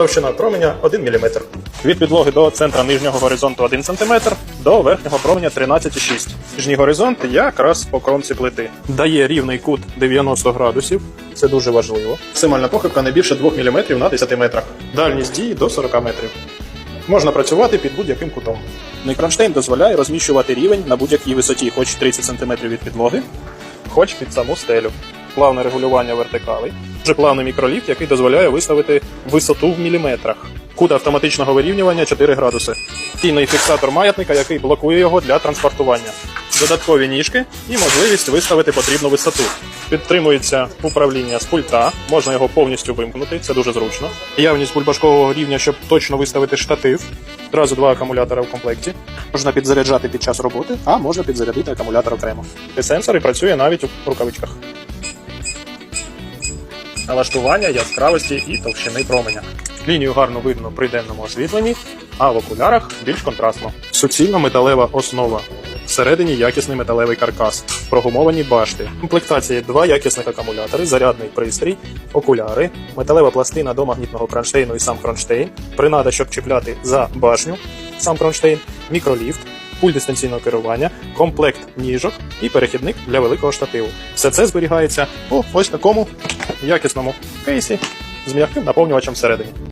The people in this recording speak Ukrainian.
Товщина променя 1 мм. Від підлоги до центра нижнього горизонту 1 см, до верхнього променя 13,6 Нижній горизонт якраз по кромці плити. Дає рівний кут 90 градусів. Це дуже важливо. Максимальна похибка не більше 2 мм на 10 метрах. Дальність дії до 40 метрів. Можна працювати під будь-яким кутом. Кронштейн дозволяє розміщувати рівень на будь-якій висоті, хоч 30 см від підлоги, хоч під саму стелю. Плавне регулювання вертикалей. Вже плавний мікроліфт, який дозволяє виставити висоту в міліметрах. Кут автоматичного вирівнювання 4 градуси. Стійний фіксатор маятника, який блокує його для транспортування. Додаткові ніжки і можливість виставити потрібну висоту. Підтримується управління з пульта, можна його повністю вимкнути, це дуже зручно. Явність бульбашкового рівня, щоб точно виставити штатив. Одразу два акумулятора в комплекті. Можна підзаряджати під час роботи, а можна підзарядити акумулятор окремо. І сенсор і працює навіть у рукавичках. Налаштування яскравості і товщини променя. Лінію гарно видно при денному освітленні, а в окулярах більш контрастно. Суцільна металева основа. Всередині якісний металевий каркас, прогумовані башти. Комплектації два якісних акумулятори, зарядний пристрій, окуляри, металева пластина до магнітного кронштейну і сам кронштейн, принада, щоб чіпляти за башню, сам кронштейн, мікроліфт, пульт дистанційного керування, комплект ніжок і перехідник для великого штативу. Все це зберігається у ось такому якісному кейсі з м'яким наповнювачем всередині.